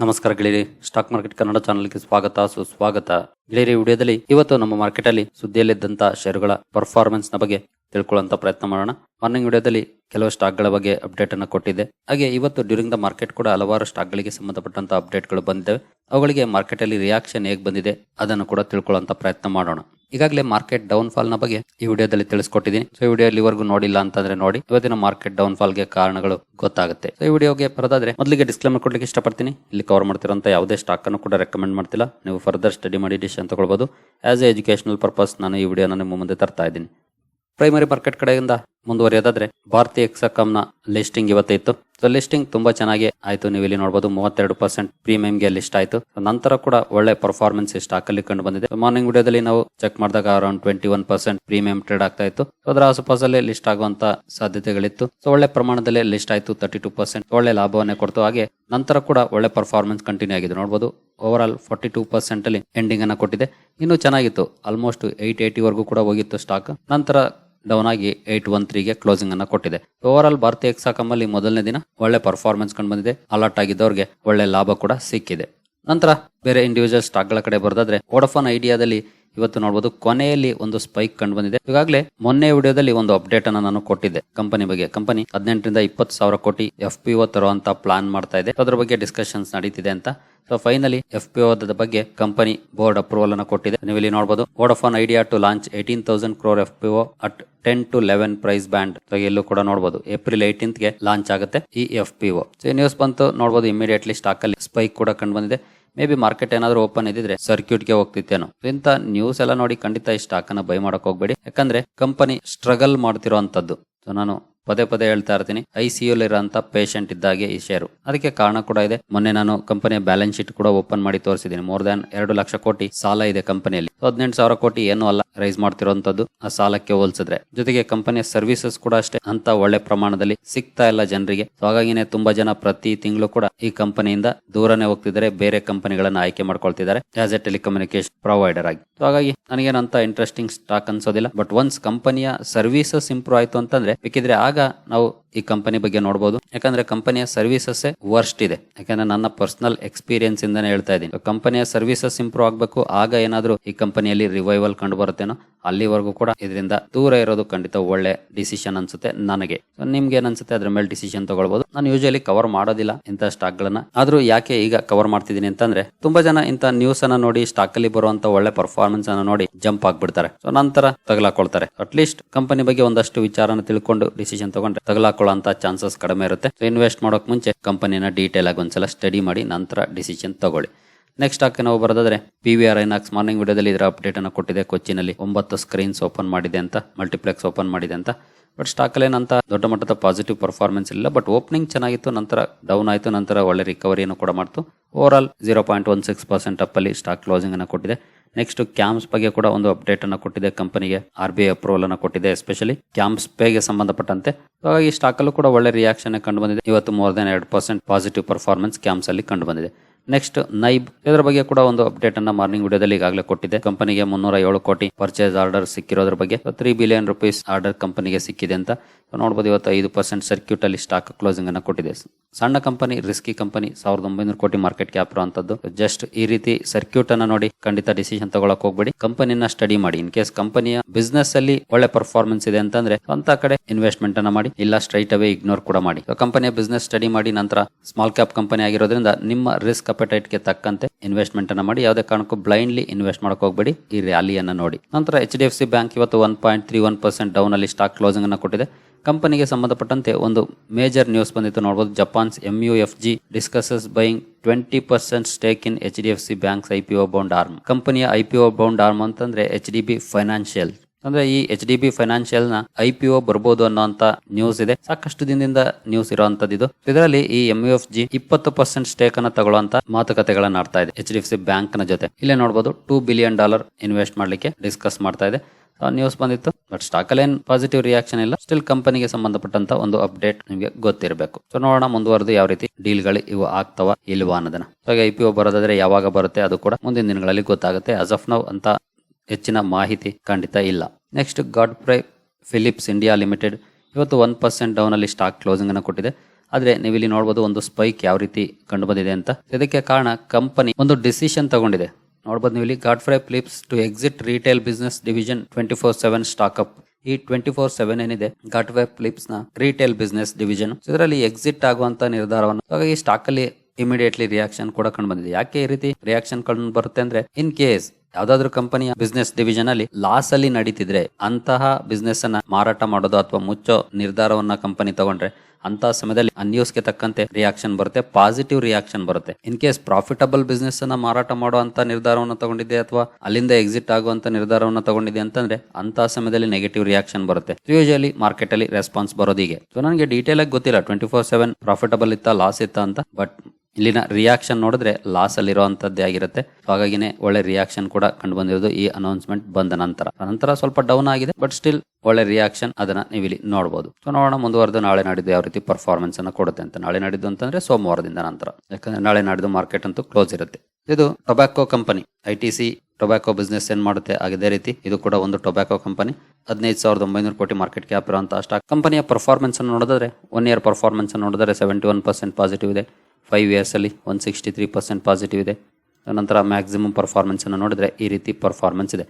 ನಮಸ್ಕಾರ ಗೆಳೆಯರಿ, stock market Kannada ಚಾನಲ್ಗೆ ಸ್ವಾಗತ, ಸುಸ್ವಾಗತ. ಗೆಳೆಯರಿ ವಿಡಿಯೋದಲ್ಲಿ ಇವತ್ತು ನಮ್ಮ ಮಾರ್ಕೆಟ್ ಅಲ್ಲಿ ಸುದ್ದಿಯಲ್ಲಿದ್ದಂತ ಷೇರುಗಳ ಪರ್ಫಾರ್ಮೆನ್ಸ್ನ ಬಗ್ಗೆ ತಿಳ್ಕೊಳ್ಳುವಂತ ಪ್ರಯತ್ನ ಮಾಡೋಣ. ಮಾರ್ನಿಂಗ್ ವಿಡಿಯೋದಲ್ಲಿ ಕೆಲವು ಸ್ಟಾಕ್ಗಳ ಬಗ್ಗೆ ಅಪ್ಡೇಟ್ ಅನ್ನು ಕೊಟ್ಟಿದೆ ಹಾಗೆ ಇವತ್ತು ಡ್ಯೂರಿಂಗ್ ದ ಮಾರ್ಕೆಟ್ ಕೂಡ ಹಲವಾರು ಸ್ಟಾಕ್ ಗಳಿಗೆ ಸಂಬಂಧಪಟ್ಟಂತ ಅಪ್ಡೇಟ್ಗಳು ಬಂದಿವೆ ಅವುಗಳಿಗೆ ಮಾರ್ಕೆಟ್ ಅಲ್ಲಿ ರಿಯಾಕ್ಷನ್ ಹೇಗೆ ಬಂದಿದೆ, ಅದನ್ನು ಕೂಡ ತಿಳ್ಕೊಳ್ಳುವಂತ ಪ್ರಯತ್ನ ಮಾಡೋಣ. ಈಗಾಗಲೇ ಮಾರ್ಕೆಟ್ ಡೌನ್ ಫಾಲ್ನ ಬಗ್ಗೆ ಈ ವಿಡಿಯೋದಲ್ಲಿ ತಿಳಿಸ್ಕೊಟ್ಟಿದ್ದೀನಿ. ಸೊ ಈ ವಿಡಿಯೋ ಇಲ್ಲಿವರೆಗೂ ನೋಡಿಲ್ಲ ಅಂತಂದ್ರೆ ನೋಡಿ. ಇವತ್ತಿನ ಮಾರ್ಕೆಟ್ ಡೌನ್ ಫಾಲ್ಗೆ ಕಾರಣಗಳು ಗೊತ್ತಾಗುತ್ತೆ. ಸೊ ಈ ವಿಡಿಯೋಗೆ ಬರೋದಾದ್ರೆ ಮೊದಲಿಗೆ ಡಿಸ್ಕ್ಲೇಮರ್ ಕೊಡ್ಲಿಕ್ಕೆ ಇಷ್ಟಪಡ್ತೀನಿ. ಇಲ್ಲಿ ಕವರ್ ಮಾಡ್ತಿರೋಂಥ ಯಾವುದೇ ಸ್ಟಾಕ್ ಅನ್ನು ಕೂಡ ರೆಕಮೆಂಡ್ ಮಾಡ್ತಿಲ್ಲ. ನೀವು ಫರ್ದರ್ ಸ್ಟಡಿ ಮಾಡಿ ಡಿಸಿಷನ್ ತಗೊಳ್ಬಹುದು ಆಸ್ ಎ ಎಜುಕೇಶನಲ್ ಪರ್ಪಸ್ ನಾನು ಈ ವಿಡಿಯೋನ ನಿಮ್ಮ ಮುಂದೆ ತರ್ತಾ ಇದ್ದೀನಿ. ಪ್ರೈಮರಿ ಮಾರ್ಕೆಟ್ ಕಡೆಯಿಂದ ಮುಂದುವರಿಯೋದಾದ್ರೆ ಭಾರತೀಯ ಎಕ್ಸಕಾಮ್ನ ಲಿಸ್ಟಿಂಗ್ ಇವತ್ತಿತ್ತು. ಸೊ ಲಿಸ್ಟಿಂಗ್ ತುಂಬಾ ಚೆನ್ನಾಗಿ ಆಯ್ತು. ನೀವು ಇಲ್ಲಿ ನೋಡಬಹುದು ಮೂವತ್ತೆರಡು ಪರ್ಸೆಂಟ್ ಪ್ರೀಮಿಯಂ ಗೆ ಲಿಸ್ಟ್ ಆಯ್ತು. ನಂತರ ಕೂಡ ಒಳ್ಳೆ ಪರ್ಫಾರ್ಮೆನ್ಸ್ ಸ್ಟಾಕ್ ಅಲ್ಲಿ ಕಂಡು ಬಂದಿದೆ. ಮಾರ್ನಿಂಗ್ ವಿಡಿಯೋದಲ್ಲಿ ನಾವು ಚೆಕ್ ಮಾಡಿದಾಗ around twenty one percent premium trade ಆಗ್ತಾ ಇತ್ತು. ಅದರ ಆಸುಪಾಸಲ್ಲಿ ಲಿಸ್ಟ್ ಆಗುವಂತ ಸಾಧ್ಯತೆಗಳಿತ್ತು. ಸೊ ಒಳ್ಳೆ ಪ್ರಮಾಣದಲ್ಲಿ ಲಿಸ್ಟ್ ಆಯ್ತು. ತರ್ಟಿ ಟೂ ಪರ್ಸೆಂಟ್ ಒಳ್ಳೆ ಲಾಭವನ್ನೇ ಕೊಡ್ತು. ಹಾಗೆ ನಂತರ ಕೂಡ ಒಳ್ಳೆ ಪರ್ಫಾರ್ಮೆನ್ಸ್ ಕಂಟಿನ್ಯೂ ಆಗಿದೆ. ನೋಡಬಹುದು over all forty two percent ಅಲ್ಲಿ ಎಂಡಿಂಗ್ ಅನ್ನ ಕೊಟ್ಟಿದೆ. ಇನ್ನೂ ಚೆನ್ನಾಗಿತ್ತು. ಆಲ್ಮೋಸ್ಟ್ ಏಟ್ ಏಟಿ ವರೆಗೂ ಕೂಡ ಹೋಗಿತ್ತು ಸ್ಟಾಕ್ ನಂತರ ಡೌನ್ ಆಗಿ ಏಟ್ ಒನ್ ತ್ರೀಗೆ ಕ್ಲೋಸಿಂಗ್ ಅನ್ನ ಕೊಟ್ಟಿದೆ. ಓವರ್ ಆಲ್ ಭಾರತೀಯ ಎಕ್ಸಾಕಮ್ ಅಲ್ಲಿ ಮೊದಲನೇ ದಿನ ಒಳ್ಳೆ ಪರ್ಫಾರ್ಮೆನ್ಸ್ ಕಂಡು ಬಂದಿದೆ. ಅಲರ್ಟ್ ಆಗಿದ್ದವ್ರಿಗೆ ಒಳ್ಳೆ ಲಾಭ ಕೂಡ ಸಿಕ್ಕಿದೆ. ನಂತರ ಬೇರೆ ಇಂಡಿವಿಜುವಲ್ ಸ್ಟಾಕ್ಗಳ ಕಡೆ ಬರೋದಾದ್ರೆ ವೋಡಫೋನ್ ಐಡಿಯಾದಲ್ಲಿ ಇವತ್ತು ನೋಡಬಹುದು ಕೊನೆಯಲ್ಲಿ ಒಂದು ಸ್ಪೈಕ್ ಕಂಡು ಬಂದಿದೆ. ಈಗಾಗಲೇ ಮೊನ್ನೆ ವಿಡಿಯೋದಲ್ಲಿ ಒಂದು ಅಪ್ಡೇಟ್ ಅನ್ನ ನಾನು ಕೊಟ್ಟಿದ್ದೆ. ಕಂಪನಿ ಬಗ್ಗೆ. ಕಂಪನಿ ಹದಿನೆಂಟರಿಂದ ಇಪ್ಪತ್ತು ಸಾವಿರ ಕೋಟಿ ಎಫ್ ಪಿ ಒ ತರುವಂತ ಪ್ಲಾನ್ ಮಾಡ್ತಾ ಇದೆ. ಅದ್ರ ಬಗ್ಗೆ ಡಿಸ್ಕಷನ್ಸ್ ನಡೀತಿದೆ ಅಂತ. ಸೊ ಫೈನಲಿ ಎಫ್ ಪಿ ಒದ ಬಗ್ಗೆ ಕಂಪನಿ ಬೋರ್ಡ್ ಅಪ್ರೂವಲ್ ಅನ್ನು ಕೊಟ್ಟಿದೆ. ನೀವು ಇಲ್ಲಿ ನೋಡಬಹುದು Vodafone Idea to launch eighteen thousand crore F P O at ten to eleven price band ಎಲ್ಲೂ ಕೂಡ ನೋಡಬಹುದು ಏಪ್ರಿಲ್ ಏಟೀನ್ತ್ಗೆ ಲಾಂಚ್ ಆಗುತ್ತೆ ಈ F P O so news ಬಂತು ನೋಡಬಹುದು ಇಮಿಡಿಯೇಟ್ಲಿ ಸ್ಟಾಕ್ ಅಲ್ಲಿ ಸ್ಪೈಕ್ ಕೂಡ ಕಂಡು ಬಂದಿದೆ. ಮೇ ಬಿ ಮಾರ್ಕೆಟ್ ಏನಾದ್ರು ಓಪನ್ ಇದ್ದಿದ್ರೆ ಸರ್ಕ್ಯೂಟ್ಗೆ ಹೋಗ್ತಿತ್ತೇನೋ. ಇಂತ ನ್ಯೂಸ್ ಎಲ್ಲ ನೋಡಿ ಖಂಡಿತ ಈ ಸ್ಟಾಕ್ ಅನ್ನ ಬೈ ಮಾಡಕ್ ಹೋಗ್ಬೇಡಿ. ಯಾಕಂದ್ರೆ ಕಂಪನಿ ಸ್ಟ್ರಗಲ್ ಮಾಡ್ತಿರೋ ಅಂತದ್ದು ನಾನು ಪದೇ ಪದೇ ಹೇಳ್ತಾ ಇರ್ತೀನಿ ಐ ಸಿ ಇರುವಂತ ಪೇಷಂಟ್ ಇದ್ದಾಗೆ ಈ ಶೇರು ಅದಕ್ಕೆ ಕಾರಣ ಕೂಡ ಇದೆ. ಮೊನ್ನೆ ನಾನು ಕಂಪನಿಯ ಬ್ಯಾಲೆನ್ಸ್ ಶೀಟ್ ಕೂಡ ಓಪನ್ ಮಾಡಿ ತೋರಿಸಿದ್ದೀನಿ. ಮೋರ್ ದನ್ ಎರಡು ಲಕ್ಷ ಕೋಟಿ ಸಾಲ ಇದೆ ಕಂಪನಿಯಲ್ಲಿ ಹದಿನೆಂಟು ಸಾವಿರ ಕೋಟಿ ಏನು ಅಲ್ಲ ರೈಸ್ ಮಾಡ್ತಿರೋಂಥದ್ದು ಆ ಸಾಲಕ್ಕೆ ಹೋಲಿಸಿದ್ರೆ. ಜೊತೆಗೆ ಕಂಪನಿಯ ಸರ್ವಿಸಸ್ ಕೂಡ ಅಷ್ಟೇ ಅಂತ ಒಳ್ಳೆ ಪ್ರಮಾಣದಲ್ಲಿ ಸಿಗ್ತಾ ಇಲ್ಲ ಜನರಿಗೆ. ಸೊ ಹಾಗಾಗಿನೇ ತುಂಬಾ ಜನ ಪ್ರತಿ ತಿಂಗಳು ಕೂಡ ಈ ಕಂಪನಿಯಿಂದ ದೂರನೇ ಹೋಗ್ತಿದ್ದಾರೆ. ಬೇರೆ ಕಂಪನಿಗಳನ್ನ ಆಯ್ಕೆ ಮಾಡ್ಕೊಳ್ತಿದ್ದಾರೆ ಆಸ್ ಎ ಟೆಲಿಕಮ್ಯುನಿಕೇಶನ್ ಪ್ರೊವೈಡರ್ ಆಗಿ. ಸೊ ಹಾಗಾಗಿ ನನಗೇನಂತ ಇಂಟ್ರೆಸ್ಟಿಂಗ್ ಸ್ಟಾಕ್ ಅನ್ಸೋದಿಲ್ಲ. ಬಟ್ ಒನ್ಸ್ ಕಂಪನಿಯ ಸರ್ವಿಸಸ್ ಇಂಪ್ರೂವ್ ಆಯ್ತು ಅಂತಂದ್ರೆ, ಬೇಕಿದ್ರೆ ಆಗ ನಾವು ಈ ಕಂಪನಿ ಬಗ್ಗೆ ನೋಡಬಹುದು ಯಾಕಂದ್ರೆ ಕಂಪನಿಯ ಸರ್ವಿಸಸ್ ವರ್ಸ್ಟ್ ಇದೆ. ಯಾಕಂದ್ರೆ ನನ್ನ ಪರ್ಸನಲ್ ಎಕ್ಸ್ಪೀರಿಯನ್ಸ್ ಇಂದಾನೆ ಹೇಳ್ತಾ ಇದ್ದೀನಿ. ಕಂಪನಿಯ ಸರ್ವಿಸಸ್ ಇಂಪ್ರೂವ್ ಆಗಬೇಕು. ಆಗ ಏನಾದ್ರೂ ಈ ಕಂಪನಿಯಲ್ಲಿ ರಿವೈವಲ್ ಕಂಡು ಬರುತ್ತೇನೋ, ಅಲ್ಲಿವರೆಗೂ ಕೂಡ ಇದರಿಂದ ದೂರ ಇರೋದು ಖಂಡಿತ ಒಳ್ಳೆ ಡಿಸಿಷನ್ ಅನ್ಸುತ್ತೆ ನನಗೆ. ನಿಮ್ಗೆ ಏನ್ ಅನ್ಸುತ್ತೆ ಅದ್ರ ಮೇಲೆ ಡಿಸಿಷನ್ ತಗೊಳ್ಬಹುದು ನಾನು ಯೂಶಲಿ ಕವರ್ ಮಾಡೋದಿಲ್ಲ ಇಂತ ಸ್ಟಾಕ್ ಗಳನ್ನ. ಆದ್ರೂ ಯಾಕೆ ಈಗ ಕವರ್ ಮಾಡ್ತಿದ್ದೀನಿ ಅಂತಂದ್ರೆ, ತುಂಬಾ ಜನ ಇಂತ ನ್ಯೂಸ್ ಅನ್ನ ನೋಡಿ ಸ್ಟಾಕ್ ಅಲ್ಲಿ ಬರುವಂತ ಒಳ್ಳೆ ಪರ್ಫಾರ್ಮೆನ್ಸ್ ಅನ್ನ ನೋಡಿ ಜಂಪ್ ಆಗ್ಬಿಡ್ತಾರೆ. ಸೊ ನಂತರ ತಗಲಾಕೊಳ್ತಾರೆ. ಅಟ್ಲೀಸ್ಟ್ ಕಂಪನಿ ಬಗ್ಗೆ ಒಂದಷ್ಟು ವಿಚಾರನ ತಿಳ್ಕೊಂಡು ಡಿಸಿಷನ್ ತಗೊಂಡ್ರೆ ತಗಲಾಕೊಳ್ಳುವಂತ ಚಾನ್ಸಸ್ ಕಡಿಮೆ ಇರುತ್ತೆ. ಇನ್ವೆಸ್ಟ್ ಮಾಡೋಕ್ ಮುಂಚೆ ಕಂಪನಿನ ಡೀಟೇಲ್ ಆಗಿ ಒಂದ್ಸಲ ಸ್ಟಡಿ ಮಾಡಿ, ನಂತರ ಡಿಸಿಷನ್ ತಗೊಳ್ಳಿ. ನೆಕ್ಸ್ಟ್ ಹಾಕಿ ನಾವು ಬರೋದಾದ್ರೆ P V R INOX morning ವಿಡಿಯೋದಲ್ಲಿ ಇದರ ಅಪ್ಡೇಟ್ ಅನ್ನು ಕೊಟ್ಟಿದೆ. ಕೊಚ್ಚಿನಲ್ಲಿ ಒಂಬತ್ತು ಸ್ಕ್ರೀನ್ಸ್ ಓಪನ್ ಮಾಡಿದೆ ಅಂತ ಮಲ್ಟಿಪ್ಲೆಕ್ಸ್ ಓಪನ್ ಮಾಡಿದೆ ಅಂತ. ಬಟ್ ಸ್ಟಾಕ್ ಏನಂತ ದೊಡ್ಡ ಮಟ್ಟದ ಪಾಸಿಟಿವ್ ಪರ್ಫಾರ್ಮೆನ್ಸ್ ಇಲ್ಲ. ಬಟ್ ಓಪನಿಂಗ್ ಚೆನ್ನಾಗಿತ್ತು, ನಂತರ ಡೌನ್ ಆಯಿತು, ನಂತರ ಒಳ್ಳೆ ರಿಕವರಿಯನ್ನು ಕೂಡ ಮಾಡ್ತು. Over all zero point one six percent ಅಪ್ಪಲ್ಲಿ stock closing ಅನ್ನು ಕೊಟ್ಟಿದೆ. ನೆಕ್ಸ್ಟ್ ಕ್ಯಾಂಪ್ಸ್ ಬಗ್ಗೆ ಕೂಡ ಒಂದು ಅಪ್ಡೇಟ್ ಅನ್ನು ಕೊಟ್ಟಿದೆ ಕಂಪನಿಗೆ ಆರ್ ಬಿ ಐ ಅಪ್ರೂವಲ್ ಅನ್ನು ಕೊಟ್ಟಿದೆ ಎಸ್ಪೆಷಲಿ ಕ್ಯಾಂಪ್ಸ್ ಪೇಗೆ ಸಂಬಂಧಪಟ್ಟಂತೆ. ಹಾಗಾಗಿ ಸ್ಟಾಕಲ್ಲೂ ಕೂಡ ಒಳ್ಳೆ ರಿಯಾಕ್ಷನ್ ಕಂಡು ಬಂದಿದೆ. ಇವತ್ತು ಮೋರ್ ದನ್ ಎರಡು ಪರ್ಸೆಂಟ್ ಪಾಸಿಟಿವ್ ಪರ್ಫಾರ್ಮೆನ್ಸ್ ಕ್ಯಾಂಪ್ಸ್ ಅಲ್ಲಿ ಕಂಡು ಬಂದಿದೆ. ನೆಕ್ಸ್ಟ್ ನೈಬ್ ಇದರ ಬಗ್ಗೆ ಕೂಡ ಒಂದು ಅಪ್ಡೇಟ್ ಅನ್ನ ಮಾರ್ನಿಂಗ್ ವಿಡಿಯೋದಲ್ಲಿ ಈಗಾಗಲೇ ಕೊಟ್ಟಿದೆ. ಕಂಪನಿಗೆ ಮುನ್ನೂರ ಏಳು ಕೋಟಿ ಪರ್ಚೇಸ್ ಆರ್ಡರ್ ಸಿಕ್ಕಿರೋದ್ರ ಬಗ್ಗೆ. ತ್ರೀ ಬಿಲಿಯನ್ ರುಪೀಸ್ ಆರ್ಡರ್ ಕಂಪನಿಗೆ ಸಿಕ್ಕಿದೆ ಅಂತ ನೋಡ್ಬೋದು ಇವತ್ತು ಐದು ಪರ್ಸೆಂಟ್ ಸರ್ಕ್ಯೂಟ್ ಅಲ್ಲಿ ಸ್ಟಾಕ್ ಕ್ಲೋಸಿಂಗ್ ಅನ್ನ ಕೊಟ್ಟಿದೆ. ಸಣ್ಣ ಕಂಪನಿ ರಿಸ್ಕಿ ಕಂಪನಿ ಸಾವಿರದ ಒಂಬೈನೂರು ಕೋಟಿ ಮಾರ್ಕೆಟ್ ಕ್ಯಾಪ್ ಇರುವಂತದ್ದು. ಜಸ್ಟ್ ಈ ರೀತಿ ಸರ್ಕ್ಯೂಟ್ ಅನ್ನ ನೋಡಿ ಖಂಡಿತ ಡಿಸಿಷನ್ ತಗೊಳಕ್ ಹೋಗ್ಬೇಡಿ. ಕಂಪನಿನ ಸ್ಟಡಿ ಮಾಡಿ. ಇನ್ ಕೇಸ್ ಕಂಪನಿಯ ಬಿಸ್ನೆಸ್ ಅಲ್ಲಿ ಒಳ್ಳೆ ಪರ್ಫಾರ್ಮೆನ್ಸ್ ಇದೆ ಅಂತಂದ್ರೆ ಅಂತ ಕಡೆ ಇನ್ವೆಸ್ಟ್ಮೆಂಟ್ ಅನ್ನ ಮಾಡಿ. ಇಲ್ಲ ಸ್ಟ್ರೈಟ್ ಅವೇ ಇಗ್ನೋರ್ ಕೂಡ ಮಾಡಿ. ಕಂಪನಿಯ ಬಿಸ್ನೆಸ್ ಸ್ಟಡಿ ಮಾಡಿ ನಂತರ ಸ್ಮಾಲ್ ಕ್ಯಾಪ್ ಕಂಪನಿ ಆಗಿರೋದ್ರಿಂದ ನಿಮ್ಮ ರಿಸ್ಕ್ ಅಪಟೈಟ್ಗೆ ತಕ್ಕಂತೆ ಇನ್ವೆಸ್ಟ್ಮೆಂಟ್ ಅನ್ನ ಮಾಡಿ. ಯಾವುದೇ ಕಾರಣಕ್ಕೂ ಬ್ಲೈಂಡ್ಲಿ ಇನ್ವೆಸ್ಟ್ ಮಾಡಕ್ ಹೋಗ್ಬೇಡಿ. ಈ ರ್ಯಾಲಿಯನ್ನ ನೋಡಿ. ನಂತರ H D F C bank ಇವತ್ತು one point three one percent down ಅಲ್ಲಿ ಸ್ಟಾಕ್ ಕ್ಲೋಸಿಂಗ್ ಅನ್ನು ಕೊಟ್ಟಿದೆ. ಕಂಪನಿಗೆ ಸಂಬಂಧಪಟ್ಟಂತೆ ಒಂದು ಮೇಜರ್ ನ್ಯೂಸ್ ಬಂದಿತ್ತು. ನೋಡಬಹುದು Japan's M U F G discusses buying twenty percent stake in H D F C banks I P O bound arm ಕಂಪನಿಯ I P O bound arm ಅಂತಂದ್ರೆ ಎಚ್ ಡಿ ಬಿ ಫೈನಾನ್ಷಿಯಲ್ ಅಂದ್ರೆ ಈ H D B ಫೈನಾನ್ಷಿಯಲ್ನ I P O ಬರ್ಬೋದು ಅನ್ನೋಂತ news ಇದೆ. ಸಾಕಷ್ಟು ದಿನದಿಂದ ನ್ಯೂಸ್ ಇರುವಂತದ್ದು ಇದು. ಇದರಲ್ಲಿ ಈ ಎಂ ಯು ಎಫ್ ಜಿ ಇಪ್ಪತ್ತು ಪರ್ಸೆಂಟ್ ಸ್ಟೇಕ್ ಅನ್ನ ತಗೊಳ್ಳುವಂತ ಮಾತುಕತೆಗಳನ್ನ ಆಡ್ತಾ ಇದೆ ಎಚ್ ಡಿ ಎಫ್ ಸಿ ಬ್ಯಾಂಕ್ನ ಜೊತೆ. ಇಲ್ಲೇ ನೋಡಬಹುದು ಟೂ ಬಿಲಿಯನ್ ಡಾಲರ್ ಇನ್ವೆಸ್ಟ್ ಮಾಡ್ಲಿಕ್ಕೆ ಡಿಸ್ಕಸ್ ಮಾಡ್ತಾ ಇದೆ. ನ್ಯೂಸ್ ಬಂದಿತ್ತು. ಬಟ್ ಸ್ಟಾಕ್ ಅಲ್ಲಿ ಏನು ಪಾಸಿಟಿವ್ ರಿಯಾಕ್ಷನ್ ಇಲ್ಲ. ಸ್ಟಿಲ್ ಕಂಪನಿಗೆ ಸಂಬಂಧಪಟ್ಟಂತ ಒಂದು ಅಪ್ಡೇಟ್ ನಿಮಗೆ ಗೊತ್ತಿರಬೇಕು. ಸೊ ನೋಡೋಣ ಮುಂದುವರೆದು ಯಾವ ರೀತಿ ಡೀಲ್ಗಳು ಇವು ಆಗ್ತಾವ ಇಲ್ವಾ ಅನ್ನೋದನ್ನ. ಹಾಗೆ ಐ ಪಿ ಒ ಬರೋದಾದ್ರೆ ಯಾವಾಗ ಬರುತ್ತೆ ಅದು ಕೂಡ ಮುಂದಿನ ದಿನಗಳಲ್ಲಿ ಗೊತ್ತಾಗುತ್ತೆ. ಅಸ್ ಆಫ್ ನೌ ಅಂತ ಹೆಚ್ಚಿನ ಮಾಹಿತಿ ಖಂಡಿತ ಇಲ್ಲ. Next Godfrey Phillips India limited ಇವತ್ತು ಒನ್ ಪರ್ಸೆಂಟ್ ಡೌನ್ ಅಲ್ಲಿ ಸ್ಟಾಕ್ ಕ್ಲೋಸಿಂಗ್ ಅನ್ನು ಕೊಟ್ಟಿದೆ. ಆದ್ರೆ ನೀವು ಇಲ್ಲಿ ನೋಡಬಹುದು ಒಂದು ಸ್ಪೈಕ್ ಯಾವ ರೀತಿ ಕಂಡು ಬಂದಿದೆ ಅಂತ. ಇದಕ್ಕೆ ಕಾರಣ ಕಂಪನಿ ಒಂದು ಡಿಸಿಷನ್ ತಗೊಂಡಿದೆ. ನೋಡಬಹುದು ನೀವು ಇಲ್ಲಿ Godfrey Phillips to exit retail business division twenty four seven stock up ಈ ಟ್ವೆಂಟಿ ಫೋರ್ ಸೆವೆನ್ ಏನಿದೆ? ಗಾಟ್ವೆ ಫ್ಲಿಪ್ಸ್ನ ರಿಟೇಲ್ ಬಿಸ್ನೆಸ್ ಡಿವಿಜನ್ ಇದರಲ್ಲಿ ಎಕ್ಸಿಟ್ ಆಗುವಂತ ನಿರ್ಧಾರವನ್ನು ಹಾಗಾಗಿ ಸ್ಟಾಕ್ ಅಲ್ಲಿ ಇಮಿಡಿಯೇಟ್ಲಿ ರಿಯಾಕ್ಷನ್ ಕೂಡ ಕಂಡು ಬಂದಿದೆ. ಯಾಕೆ ಈ ರೀತಿ ರಿಯಾಕ್ಷನ್ ಕಂಡು ಬರುತ್ತೆ ಅಂದ್ರೆ ಇನ್ ಕೇಸ್ ಯಾವ್ದಾದ್ರು ಕಂಪನಿಯ ಬಿಸ್ನೆಸ್ ಡಿವಿಷನ್ ಅಲ್ಲಿ ಲಾಸ್ ಅಲ್ಲಿ ನಡೀತಿದ್ರೆ ಅಂತಹ ಬಿಸ್ನೆಸ್ ಅನ್ನ ಮಾರಾಟ ಮಾಡೋದು ಅಥವಾ ಮುಚ್ಚೋ ನಿರ್ಧಾರವನ್ನ ಕಂಪನಿ ತಗೊಂಡ್ರೆ ಅಂತ ಸಮಯದಲ್ಲಿ ಆ ನ್ಯೂಸ್ಗೆ ತಕ್ಕಂತೆ ರಿಯಾಕ್ಷನ್ ಬರುತ್ತೆ ಪಾಸಿಟಿವ್ ರಿಯಾಕ್ಷನ್ ಬರುತ್ತೆ. ಇನ್ ಕೇಸ್ ಪ್ರಾಫಿಟಬಲ್ ಬಿಸ್ನೆಸ್ ಅನ್ನ ಮಾರಾಟ ಮಾಡೋ ಅಂತ ನಿರ್ಧಾರವನ್ನು ತಗೊಂಡಿದೆ ಅಥವಾ ಅಲ್ಲಿಂದ ಎಕ್ಸಿಟ್ ಆಗುವಂತ ನಿರ್ಧಾರವನ್ನು ತಗೊಂಡಿದೆ ಅಂತಂದ್ರೆ ಅಂತ ಸಮಯದಲ್ಲಿ ನೆಗೆಟಿವ್ ರಿಯಾಕ್ಷನ್ ಬರುತ್ತೆ. ಯೂಶಲಿ ಮಾರ್ಕೆಟ್ ಅಲ್ಲಿ ರೆಸ್ಪಾನ್ಸ್ ಬರೋದಿಗೆ ಸೊ ನನಗೆ ಡೀಟೇಲ್ ಆಗಿ ಗೊತ್ತಿಲ್ಲ ಟ್ವೆಂಟಿ ಫೋರ್ ಸೆವೆನ್ ಪ್ರಾಫಿಟಬಲ್ ಇತ್ತ ಲಾಸ್ ಇತ್ತ ಅಂತ ಬಟ್ ಇಲ್ಲಿನ ರಿಯಾಕ್ಷನ್ ನೋಡಿದ್ರೆ ಲಾಸ್ ಅಲ್ಲಿರುವಂತದ್ದೇ ಆಗಿರುತ್ತೆ. ಹಾಗಾಗಿನೇ ಒಳ್ಳೆ ರಿಯಾಕ್ಷನ್ ಕೂಡ ಕಂಡು ಬಂದಿರೋದು ಈ ಅನೌನ್ಸ್ಮೆಂಟ್ ಬಂದ ನಂತರ. ನಂತರ ಸ್ವಲ್ಪ ಡೌನ್ ಆಗಿದೆ ಬಟ್ ಸ್ಟಿಲ್ ಒಳ್ಳೆ ರಿಯಾಕ್ಷನ್ ಅದನ್ನ ನೀವು ಇಲ್ಲಿ ನೋಡಬಹುದು ಸೊ ನೋಡೋಣ ಮುಂದುವರೆದು ನಾಳೆ ನಾಡಿದ್ದು ಯಾವ ರೀತಿ ಪರ್ಫಾರ್ಮೆನ್ಸ್ ಅನ್ನ ಕೊಡುತ್ತೆ ಅಂತ. ನಾಳೆ ನಾಡಿದ್ದು ಅಂತಂದ್ರೆ ಸೋಮವಾರದಿಂದ ನಂತರ. ಯಾಕಂದ್ರೆ ನಾಳೆ ನಾಡಿದ್ದು ಮಾರ್ಕೆಟ್ ಅಂತೂ ಕ್ಲೋಸ್ ಇರುತ್ತೆ. ಇದು tobacco company I T C tobacco business ಏನ್ ಮಾಡುತ್ತೆ? ಅದೇ ರೀತಿ ಇದು ಕೂಡ ಒಂದು ಟೊಬ್ಯಾಕೋ ಕಂಪನಿ ಹದಿನೈದು ಸಾವಿರದ ಒಂಬೈನೂರು ಕೋಟಿ ಮಾರ್ಕೆಟ್ ಕ್ಯಾಪ್ ಇರುವಂತಹ ಸ್ಟಾಕ್ ಕಂಪನಿಯ ಪರ್ಫಾರ್ಮೆನ್ಸ್ ಅನ್ನು ನೋಡಿದ್ರೆ ಒನ್ ಇಯರ್ ಪರ್ಫಾರ್ಮೆನ್ಸ್ ಅನ್ನು ನೋಡಿದ್ರೆ ಸೆವೆಂಟಿ ಒನ್ ಪರ್ಸೆಂಟ್ ಪಾಸಿಟಿವ್ ಇದೆ. Five ಇಯರ್ಸಲ್ಲಿ one sixty three percent positive ಇದೆ. ನಂತರ ಮ್ಯಾಕ್ಸಿಮಮ್ ಪರ್ಫಾರ್ಮೆನ್ಸನ್ನು ನೋಡಿದ್ರೆ ಈ ರೀತಿ ಪರ್ಫಾರ್ಮೆನ್ಸ್ ಇದೆ.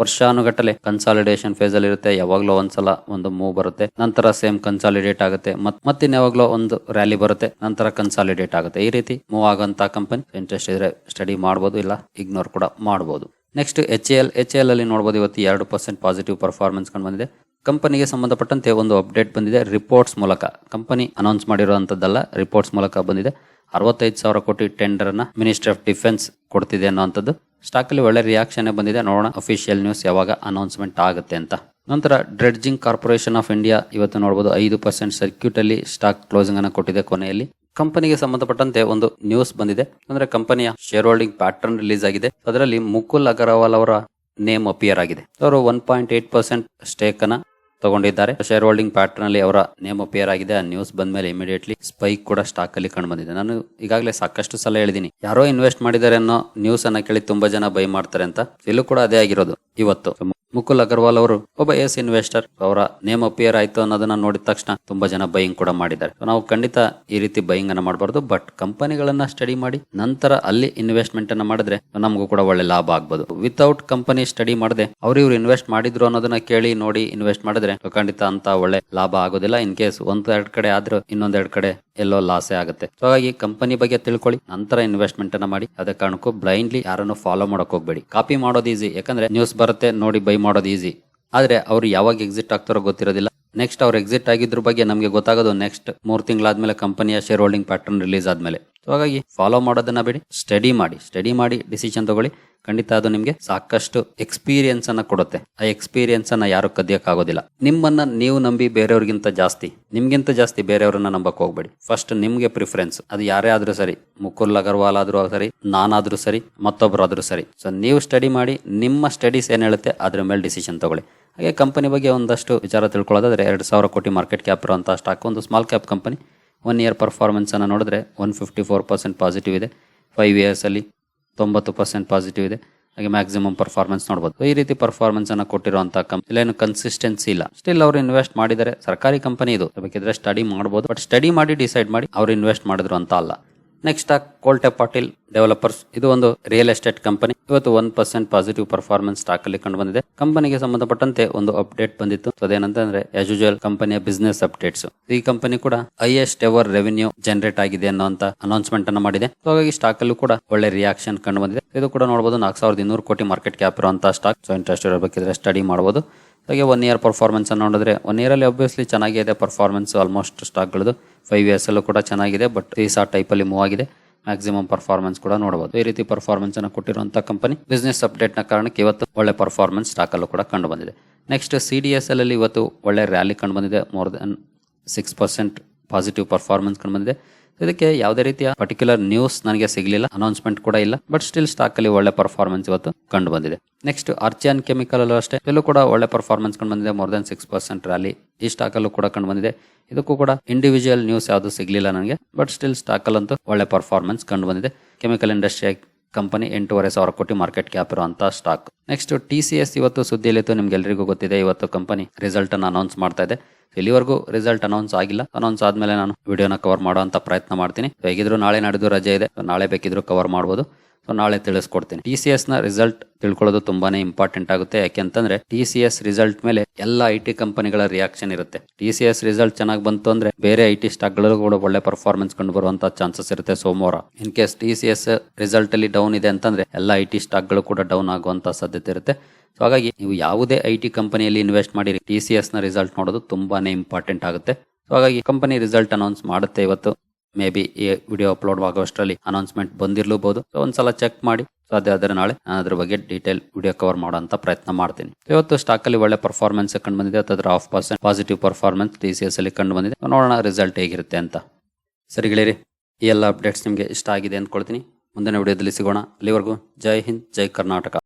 ವರ್ಷಾನುಗಟ್ಟಲೆ ಕನ್ಸಾಲಿಡೇಷನ್ ಫೇಸಲ್ಲಿ ಇರುತ್ತೆ. ಯಾವಾಗಲೂ ಒಂದ್ಸಲ ಒಂದು ಮೂವ್ ಬರುತ್ತೆ. ನಂತರ ಸೇಮ್ ಕನ್ಸಾಲಿಡೇಟ್ ಆಗುತ್ತೆ. ಮತ್ ಮತ್ತಿನ್ ಯಾವಾಗಲೂ ಒಂದು ರ್ಯಾಲಿ ಬರುತ್ತೆ. ನಂತರ ಕನ್ಸಾಲಿಡೇಟ್ ಆಗುತ್ತೆ. ಈ ರೀತಿ ಮೂವ್ ಆಗೋಂಥ ಕಂಪನಿ ಇಂಟ್ರೆಸ್ಟ್ ಇದ್ರೆ ಸ್ಟಡಿ ಮಾಡ್ಬೋದು. ಇಲ್ಲ ಇಗ್ನೋರ್ ಕೂಡ ಮಾಡ್ಬೋದು. Next H L H L ಅಲ್ಲಿ ನೋಡಬಹುದು ಇವತ್ತು ಎರಡು ಪರ್ಸೆಂಟ್ ಪಾಸಿಟಿವ್ ಪರ್ಫಾರ್ಮೆನ್ಸ್ ಕಂಡು ಬಂದಿದೆ. ಕಂಪನಿಗೆ ಸಂಬಂಧಪಟ್ಟಂತೆ ಒಂದು ಅಪ್ಡೇಟ್ ಬಂದಿದೆ. ರಿಪೋರ್ಟ್ಸ್ ಮೂಲಕ. ಕಂಪನಿ ಅನೌನ್ಸ್ ಮಾಡಿರುವಂತದ್ದಲ್ಲ ರಿಪೋರ್ಟ್ಸ್ ಮೂಲಕ ಬಂದಿದೆ. ಅರವತ್ತೈದು ಸಾವಿರ ಕೋಟಿ ಟೆಂಡರ್ ಅನ್ನ ಮಿನಿಸ್ಟ್ರಿ ಆಫ್ ಡಿಫೆನ್ಸ್ ಕೊಡ್ತಿದೆ ಅನ್ನೋಂಥದ್ದು ಸ್ಟಾಕ್ ಅಲ್ಲಿ ಒಳ್ಳೆ ರಿಯಾಕ್ಷನ್ ಬಂದಿದೆ. ನೋಡೋಣ ಅಫಿಷಿಯಲ್ ನ್ಯೂಸ್ ಯಾವಾಗ ಅನೌನ್ಸ್ಮೆಂಟ್ ಆಗುತ್ತೆ ಅಂತ. ನಂತರ ಡ್ರೆಡ್ಜಿಂಗ್ ಕಾರ್ಪೊರೇಷನ್ ಆಫ್ ಇಂಡಿಯಾ ಇವತ್ತು ನೋಡಬಹುದು ಐದು ಪರ್ಸೆಂಟ್ ಸರ್ಕ್ಯೂಟ್ ಅಲ್ಲಿ ಸ್ಟಾಕ್ ಕ್ಲೋಸಿಂಗ್ ಅನ್ನು ಕೊಟ್ಟಿದೆ ಕೊನೆಯಲ್ಲಿ. ಕಂಪನಿಗೆ ಸಂಬಂಧಪಟ್ಟಂತೆ ಒಂದು ನ್ಯೂಸ್ ಬಂದಿದೆ. ಅಂದ್ರೆ ಕಂಪನಿಯ ಶೇರ್ ಹೋಲ್ಡಿಂಗ್ ಪ್ಯಾಟರ್ನ್ ರಿಲೀಸ್ ಆಗಿದೆ. ಅದರಲ್ಲಿ ಮುಕುಲ್ ಅಗರ್ವಾಲ್ ಅವರ ನೇಮ್ ಅಪಿಯರ್ ಆಗಿದೆ. ಅವರು one point eight percent stake ಅನ್ನ ತಗೊಂಡಿದ್ದಾರೆ. ಶೇರ್ ಹೋಲ್ಡಿಂಗ್ ಪ್ಯಾಟರ್ನ್ ಅಲ್ಲಿ ಅವರ ನೇಮ್ ಅಪಿಯರ್ ಆಗಿದೆ. ಆ ನ್ಯೂಸ್ ಬಂದ ಮೇಲೆ ಇಮಿಡಿಯೇಟ್ಲಿ ಸ್ಪೈಕ್ ಕೂಡ ಸ್ಟಾಕ್ ಅಲ್ಲಿ ಕಂಡು ಬಂದಿದೆ ನಾನು ಈಗಾಗಲೇ ಸಾಕಷ್ಟು ಸಲ ಹೇಳಿದೀನಿ ಯಾರೋ ಇನ್ವೆಸ್ಟ್ ಮಾಡಿದ್ದಾರೆ ಅನ್ನೋ ನ್ಯೂಸ್ ಅನ್ನ ಕೇಳಿ ತುಂಬಾ ಜನ ಬೈ ಮಾಡ್ತಾರೆ ಅಂತ. ಇಲ್ಲೂ ಕೂಡ ಅದೇ ಆಗಿರೋದು ಇವತ್ತು. ಮುಕುಲ್ ಅಗರ್ವಾಲ್ ಅವರು ಒಬ್ಬ ಎಸ್ ಇನ್ವೆಸ್ಟರ್. ಅವರ ನೇಮ್ ಅಪಿಯರ್ ಆಯ್ತು ಅನ್ನೋದನ್ನ ನೋಡಿದ ತಕ್ಷಣ ತುಂಬಾ ಜನ ಬೈಯಿಂಗ್ ಕೂಡ ಮಾಡಿದ್ದಾರೆ. ನಾವು ಖಂಡಿತ ಈ ರೀತಿ ಬೈಯಿಂಗ್ ಅನ್ನ ಮಾಡಬಾರ್ದು, ಬಟ್ ಕಂಪನಿಗಳನ್ನ ಸ್ಟಡಿ ಮಾಡಿ, ನಂತರ ಅಲ್ಲಿ ಇನ್ವೆಸ್ಟ್ಮೆಂಟ್ ಅನ್ನ ಮಾಡಿದ್ರೆ ನಮಗೂ ಕೂಡ ಒಳ್ಳೆ ಲಾಭ ಆಗ್ಬೋದು. ವಿತೌಟ್ ಕಂಪನಿ ಸ್ಟಡಿ ಮಾಡದೆ ಅವ್ರು ಇವ್ರು ಇನ್ವೆಸ್ಟ್ ಮಾಡಿದ್ರು ಅನ್ನೋದನ್ನ ಕೇಳಿ ನೋಡಿ ಇನ್ವೆಸ್ಟ್ ಮಾಡಿದ್ರೆ ಖಂಡಿತ ಅಂತ ಒಳ್ಳೆ ಲಾಭ ಆಗೋದಿಲ್ಲ. ಇನ್ ಕೇಸ್ ಒಂದ್ ಎರಡ್ ಕಡೆ ಆದ್ರೂ ಇನ್ನೊಂದೆರಡು ಕಡೆ ಎಲ್ಲೋ ಲಾಸೇ ಆಗುತ್ತೆ. ಸೊ ಹಾಗಾಗಿ ಕಂಪನಿ ಬಗ್ಗೆ ತಿಳ್ಕೊಳ್ಳಿ, ನಂತರ ಇನ್ವೆಸ್ಟ್ಮೆಂಟ್ ಅನ್ನ ಮಾಡಿ, ಅದೇ ಕಾರಣಕ್ಕೂ ಬ್ಲೈಂಡ್ಲಿ ಯಾರನ್ನು ಫಾಲೋ ಮಾಡಕ್ ಹೋಗ್ಬೇಡಿ. ಕಾಪಿ ಮಾಡೋದು ಈಸಿ, ಯಾಕಂದ್ರೆ ನ್ಯೂಸ್ ಬರುತ್ತೆ, ನೋಡಿ ಬೈ ಮಾಡೋದು ಈಸಿ ಆದರೆ ಅವರು ಯಾವಾಗ ಎಕ್ಸಿಟ್ ಆಗ್ತಾರೋ ಗೊತ್ತಿರೋದಿಲ್ಲ. ನೆಕ್ಸ್ಟ್ ಅವ್ರು ಎಕ್ಸಿಟ್ ಆಗಿದ್ರ ಬಗ್ಗೆ ನಮಗೆ ಗೊತ್ತಾಗೋದು ನೆಕ್ಸ್ಟ್ ಮೂರು ತಿಂಗಳಾದ್ಮೇಲೆ ಕಂಪನಿಯ ಶೇರ್ ಹೋಲ್ಡಿಂಗ್ ಪ್ಯಾಟರ್ನ್ ರಿಲೀಸ್ ಆದಮೇಲೆ. ಸೊ ಹಾಗಾಗಿ ಫಾಲೋ ಮಾಡೋದನ್ನ ಬಿಡಿ ಸ್ಟಡಿ ಮಾಡಿ ಸ್ಟಡಿ ಮಾಡಿ ಡಿಸಿಷನ್ ತಗೊಳ್ಳಿ. ಖಂಡಿತ ಅದು ನಿಮ್ಗೆ ಸಾಕಷ್ಟು ಎಕ್ಸ್ಪೀರಿಯನ್ಸ್ ಅನ್ನ ಕೊಡುತ್ತೆ. ಆ ಎಕ್ಸ್ಪೀರಿಯನ್ಸ್ ಅನ್ನ ಯಾರು ಕದಿಯಕ್ಕಾಗೋದಿಲ್ಲ. ನಿಮ್ಮನ್ನ ನೀವು ನಂಬಿ ಬೇರೆಯವ್ರಿಗಿಂತ ಜಾಸ್ತಿ, ನಿಮ್ಗಿಂತ ಜಾಸ್ತಿ ಬೇರೆಯವ್ರನ್ನ ನಂಬಕ್ ಹೋಗ್ಬೇಡಿ. ಫಸ್ಟ್ ನಿಮ್ಗೆ ಪ್ರಿಫರೆನ್ಸ್ ಅದು ಯಾರೇ ಆದ್ರೂ ಸರಿ, ಮುಕುಲ್ ಅಗರ್ವಾಲ್ ಆದ್ರೂ ಸರಿ, ನಾನಾದ್ರೂ ಸರಿ ಮತ್ತೊಬ್ಬರಾದ್ರೂ ಸರಿ. ಸೊ ನೀವು ಸ್ಟಡಿ ಮಾಡಿ, ನಿಮ್ಮ ಸ್ಟಡೀಸ್ ಏನ್ ಹೇಳುತ್ತೆ, ಅದ್ರ ಮೇಲೆ ಡಿಸಿಷನ್ ತಗೊಳ್ಳಿ. ಹಾಗೆ ಕಂಪನಿ ಬಗ್ಗೆ ಒಂದಷ್ಟು ವಿಚಾರ ತಿಳ್ಕೊಳ್ಳೋದಾದ್ರೆ, ಎರಡು ಸಾವಿರ ಕೋಟಿ ಮಾರ್ಕೆಟ್ ಕ್ಯಾಪ್ ಇರುವಂತಹ ಸ್ಟಾಕ್ ಒಂದು small cap company one year performance ಅನ್ನು ನೋಡಿದ್ರೆ one fifty four percent positive ಇದೆ. ಫೈವ್ ಇಯರ್ಸ್ ಅಲ್ಲಿ ತೊಂಬತ್ತು ಪರ್ಸೆಂಟ್ ಪಾಸಿಟಿವ್ ಇದೆ. ಹಾಗೆ ಮ್ಯಾಕ್ಸಿಮಮ್ ಪರ್ಫಾರ್ಮೆನ್ಸ್ ನೋಡಬಹುದು ಈ ರೀತಿ ಪರ್ಫಾರ್ಮೆನ್ಸ್ ಅನ್ನ ಕೊಟ್ಟಿರುವಂತಹ ಕಂಪನಿ ಏನು ಕನ್ಸಿಸ್ಟೆನ್ಸಿ ಇಲ್ಲ. ಸ್ಟಿಲ್ ಅವರು ಇನ್ವೆಸ್ಟ್ ಮಾಡಿದರೆ ಸರ್ಕಾರಿ ಕಂಪನಿ ಇದು. ಬೇಕಿದ್ರೆ ಸ್ಟಡಿ ಮಾಡಬಹುದು ಬಟ್ ಸ್ಟಡಿ ಮಾಡಿ ಡಿಸೈಡ್ ಮಾಡಿ ಅವ್ರು ಇನ್ವೆಸ್ಟ್ ಮಾಡಿದ್ರು ಅಂತ ಅಲ್ಲ. Next stock Kolte Patil developers ಇದು ಒಂದು ರಿಯಲ್ ಎಸ್ಟೇಟ್ ಕಂಪನಿ ಇವತ್ತು one percent positive performance stock ಅಲ್ಲಿ ಕಂಡು ಬಂದಿದೆ ಕಂಪನಿಗೆ ಸಂಬಂಧಪಟ್ಟಂತೆ ಒಂದು ಅಪ್ಡೇಟ್ ಬಂದಿತ್ತು. ಅದೇನಂತಂದ್ರೆ ಆಸ್ ಯೂಶುವಲ್ ಕಂಪನಿಯ ಬಿಸ್ನೆಸ್ ಅಪ್ಡೇಟ್ಸ್ ಈ ಕಂಪನಿ ಕೂಡ ಹೈಯೆಸ್ಟ್ ಎವರ್ ರೆವಿನ್ಯೂ ಜನರೇಟ್ ಆಗಿದೆ ಅನ್ನೋಂತ ಅನೌನ್ಸ್ಮೆಂಟ್ ಅನ್ನ ಮಾಡಿದೆ. ಹಾಗಾಗಿ ಸ್ಟಾಕ್ ಅಲ್ಲೂ ಕೂಡ ಒಳ್ಳೆ ರಿಯಾಕ್ಷನ್ ಕಂಡು ಬಂದಿದೆ ಇದು ಕೂಡ ನೋಡಬಹುದು ನಾಲ್ಕು ಸಾವಿರದ ಇನ್ನೂರು ಕೋಟಿ ಮಾರ್ಕೆಟ್ ಕ್ಯಾಪ್ ಇರುವಂತಹ ಸ್ಟಾಕ್ ಸೊ ಇಂಟ್ರೆಸ್ಟ್ ಇರಬೇಕಿದ್ರೆ ಸ್ಟಡಿ ಮಾಡಬಹುದು ಹಾಗೆ ಒನ್ ಇಯರ್ ಪರ್ಫಾರ್ಮೆನ್ಸ್ ಅನ್ನು ನೋಡಿದ್ರೆ ಒನ್ ಇಯರ್ ಅಲ್ಲಿ ಆಬ್ವಿಯಸ್ಲಿ ಚೆನ್ನಾಗಿದೆ ಪರ್ಫಾರ್ಮೆನ್ಸ್ ಆಲ್ಮೋಸ್ಟ್ ಸ್ಟಾಕ್ಗಳದು ಫೈವ್ ಇಯರ್ಸ್ ಅಲ್ಲೂ ಕೂಡ ಚೆನ್ನಾಗಿದೆ ಬಟ್ ಈ ಸಾ ಟೈಪ್ ಅಲ್ಲಿ ಮೂವ್ ಆಗಿದೆ. ಮ್ಯಾಕ್ಸಿಮಮ್ ಪರ್ಫಾರ್ಮೆನ್ಸ್ ಕೂಡ ನೋಡಬಹುದು ಈ ರೀತಿ ಪರ್ಫಾರ್ಮೆನ್ಸ್ ಅನ್ನು ಕೊಟ್ಟಿರುವಂತಹ ಕಂಪನಿ ಬಿಸ್ನೆಸ್ ಅಪ್ಡೇಟ್ನ ಕಾರಣಕ್ಕೆ ಇವತ್ತು ಒಳ್ಳೆ ಪರ್ಫಾರ್ಮೆನ್ಸ್ ಸ್ಟಾಕ್ ಅಲ್ಲೂ ಕೂಡ ಕಂಡು ಬಂದಿದೆ ನೆಕ್ಸ್ಟ್ ಸಿ ಡಿ ಎಸ್ ಅಲ್ಲಿ ಇವತ್ತು ಒಳ್ಳೆ ರ್ಯಾಲಿ ಕಂಡು ಬಂದಿದೆ more than six percent positive performance ಕಂಡು ಬಂದಿದೆ ಇದಕ್ಕೆ ಯಾವುದೇ ರೀತಿಯ ಪರ್ಟಿಕ್ಯುಲರ್ ನ್ಯೂಸ್ ನನಗೆ ಸಿಗಲಿಲ್ಲ ಅನೌನ್ಸ್ಮೆಂಟ್ ಕೂಡ ಇಲ್ಲ ಬಟ್ ಸ್ಟಿಲ್ ಸ್ಟಾಕ್ ಅಲ್ಲಿ ಒಳ್ಳೆ ಪರ್ಫಾರ್ಮೆನ್ಸ್ ಇವತ್ತು ಕಂಡು ಬಂದಿದೆ. ನೆಕ್ಸ್ಟ್ ಅರ್ಚಿಯನ್ ಕೆಮಿಕಲ್ ಅಲ್ಲೂ ಅಷ್ಟೇ, ಇಲ್ಲೂ ಕೂಡ ಒಳ್ಳೆ ಪರ್ಫಾರ್ಮೆನ್ಸ್ ಕಂಡು ಬಂದಿದೆ more than six percent rally ಈ ಸ್ಟಾಕ್ ಅಲ್ಲೂ ಕೂಡ ಕಂಡು ಬಂದಿದೆ. ಇದಕ್ಕೂ ಕೂಡ ಇಂಡಿವಿಜುವಲ್ ನ್ಯೂಸ್ ಯಾವುದು ಸಿಗಲಿಲ್ಲ ನನಗೆ ಬಟ್ ಸ್ಟಿಲ್ ಸ್ಟಾಕ್ ಅಲ್ಲಂತೂ ಒಳ್ಳೆ ಪರ್ಫಾರ್ಮೆನ್ಸ್ ಕಂಡು ಬಂದಿದೆ. ಕೆಮಿಕಲ್ ಇಂಡಸ್ಟ್ರಿ ಕಂಪನಿ ಎಂಟೂವರೆ ಸಾವಿರ ಕೋಟಿ ಮಾರ್ಕೆಟ್ ಕ್ಯಾಪ್ ಇರುವಂತಹ stock next T C S ಇವತ್ತು ಸುದ್ದಿಯಲ್ಲಿತ್ತು ನಿಮ್ಗೆ ಎಲ್ರಿಗೂ ಗೊತ್ತಿದೆ. ಇವತ್ತು ಕಂಪನಿ ರಿಸಲ್ಟ್ ಅನ್ನು ಅನೌನ್ಸ್ ಮಾಡ್ತಾ ಇದೆ. ಇಲ್ಲಿವರೆಗೂ ರಿಸಲ್ಟ್ ಅನೌನ್ಸ್ ಆಗಿಲ್ಲ. ಅನೌನ್ಸ್ ಆದ್ಮೇಲೆ ನಾನು ವಿಡಿಯೋನ ಕವರ್ ಮಾಡುವಂತ ಪ್ರಯತ್ನ ಮಾಡ್ತೀನಿ. ಹೇಗಿದ್ರು ನಾಳೆ ನಡೆದು ರಜೆ ಇದೆ. ನಾಳೆ ಬೇಕಿದ್ರು ಕವರ್ ಮಾಡ್ಬೋದು. ಸೊ ನಾಳೆ ತಿಳಿಸ್ಕೊಡ್ತೀನಿ. ಟಿ ಸಿ ಎಸ್ನ ರಿಸಲ್ಟ್ ತಿಳ್ಕೊಳ್ಳೋದು ತುಂಬಾನೇ ಇಂಪಾರ್ಟೆಂಟ್ ಆಗುತ್ತೆ. ಯಾಕೆಂತಂದ್ರೆ ಟಿ ಸಿ ಎಸ್ ರಿಸಲ್ಟ್ ಮೇಲೆ ಎಲ್ಲ ಐ ಟಿ ಕಂಪನಿಗಳ ರಿಯಾಕ್ಷನ್ ಇರುತ್ತೆ. ಟಿ ಸಿ ಎಸ್ ರಿಸಲ್ಟ್ ಚೆನ್ನಾಗಿ ಬಂತು ಅಂದ್ರೆ ಬೇರೆ ಐ ಟಿ ಸ್ಟಾಕ್ ಕೂಡ ಒಳ್ಳೆ ಪರ್ಫಾರ್ಮೆನ್ಸ್ ಕಂಡು ಬರುವಂತಹ ಚಾನ್ಸಸ್ ಇರುತ್ತೆ ಸೋಮವಾರ. In case T C S result ಅಲ್ಲಿ ಡೌನ್ ಇದೆ ಅಂತಂದ್ರೆ ಎಲ್ಲ ಐ ಟಿ ಸ್ಟಾಕ್ ಕೂಡ ಡೌನ್ ಆಗುವಂತ ಸಾಧ್ಯತೆ ಇರುತ್ತೆ. ಸೊ ಹಾಗಾಗಿ ನೀವು ಯಾವುದೇ ಐ ಟಿ ಕಂಪನಿಯಲ್ಲಿ ಇನ್ವೆಸ್ಟ್ ಮಾಡಿ ಟಿ ಸಿ ಎಸ್ನ ರಿಸಲ್ಟ್ ನೋಡೋದು ತುಂಬಾನೇ ಇಂಪಾರ್ಟೆಂಟ್ ಆಗುತ್ತೆ. ಸೊ ಹಾಗಾಗಿ ಕಂಪನಿ ರಿಸಲ್ಟ್ ಅನೌನ್ಸ್ ಮಾಡುತ್ತೆ ಇವತ್ತು. ಮೇ ಬಿ ಈ ವಿಡಿಯೋ ಅಪ್ಲೋಡ್ ಆಗುವಷ್ಟರಲ್ಲಿ ಅನೌನ್ಸ್ಮೆಂಟ್ ಬಂದಿರಲೂಬಹುದು ಸೊ ಒಂದ್ಸಲ ಚೆಕ್ ಮಾಡಿ, ಸಾಧ್ಯ ಆದರೆ ನಾಳೆ ನಾನು ಅದ್ರ ಬಗ್ಗೆ ಡೀಟೇಲ್ ವಿಡಿಯೋ ಕವರ್ ಮಾಡುವಂತ ಪ್ರಯತ್ನ ಮಾಡ್ತೀನಿ. ಇವತ್ತು ಸ್ಟಾಕ್ ಅಲ್ಲಿ ಒಳ್ಳೆ ಪರ್ಫಾರ್ಮೆನ್ಸ್ ಕಂಡು ಬಂದಿದೆ. ಅದರ half percent positive performance T C S ಅಲ್ಲಿ ಕಂಡು ಬಂದಿದೆ. ನೋಡೋಣ ರಿಸಲ್ಟ್ ಹೇಗಿರುತ್ತೆ ಅಂತ. ಸರಿ ಗೆಳೆಯರಿ, ಈ ಎಲ್ಲ ಅಪ್ಡೇಟ್ಸ್ ನಿಮಗೆ ಇಷ್ಟ ಆಗಿದೆ ಅಂದ್ಕೊಳ್ತೀನಿ. ಮುಂದಿನ ವಿಡಿಯೋದಲ್ಲಿ ಸಿಗೋಣ. ಅಲ್ಲಿವರೆಗೂ ಜೈ ಹಿಂದ್, ಜೈ ಕರ್ನಾಟಕ.